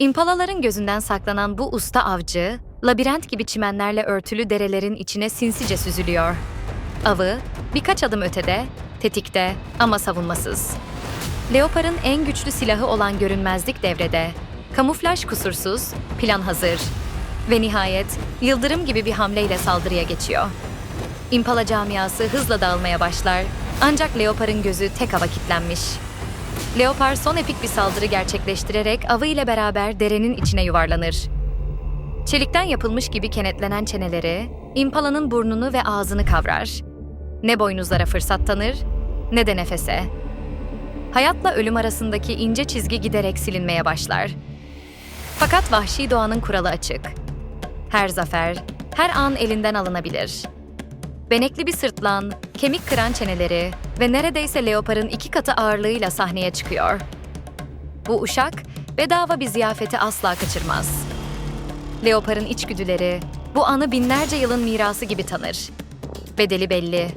İmpalaların gözünden saklanan bu usta avcı, labirent gibi çimenlerle örtülü derelerin içine sinsice süzülüyor. Avı, birkaç adım ötede, tetikte ama savunmasız. Leopar'ın en güçlü silahı olan görünmezlik devrede. Kamuflaj kusursuz, plan hazır. Ve nihayet yıldırım gibi bir hamleyle saldırıya geçiyor. İmpala camiası hızla dağılmaya başlar ancak Leopar'ın gözü tek hava kilitlenmiş. Leopar son epik bir saldırı gerçekleştirerek avı ile beraber derenin içine yuvarlanır. Çelikten yapılmış gibi kenetlenen çeneleri, impalanın burnunu ve ağzını kavrar. Ne boynuzlara fırsat tanır, ne de nefese. Hayatla ölüm arasındaki ince çizgi giderek silinmeye başlar. Fakat vahşi doğanın kuralı açık. Her zafer, her an elinden alınabilir. Benekli bir sırtlan, kemik kıran çeneleri ve neredeyse leoparın iki katı ağırlığıyla sahneye çıkıyor. Bu uşak, bedava bir ziyafeti asla kaçırmaz. Leoparın içgüdüleri, bu anı binlerce yılın mirası gibi tanır. Bedeli belli.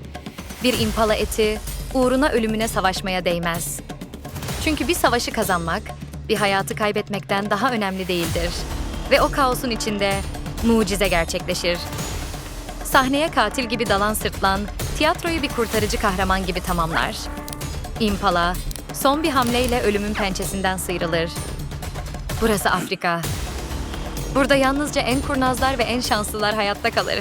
Bir impala eti, uğruna ölümüne savaşmaya değmez. Çünkü bir savaşı kazanmak, bir hayatı kaybetmekten daha önemli değildir. Ve o kaosun içinde mucize gerçekleşir. Sahneye katil gibi dalan sırtlan, tiyatroyu bir kurtarıcı kahraman gibi tamamlar. Impala, son bir hamleyle ölümün pençesinden sıyrılır. Burası Afrika. Burada yalnızca en kurnazlar ve en şanslılar hayatta kalır.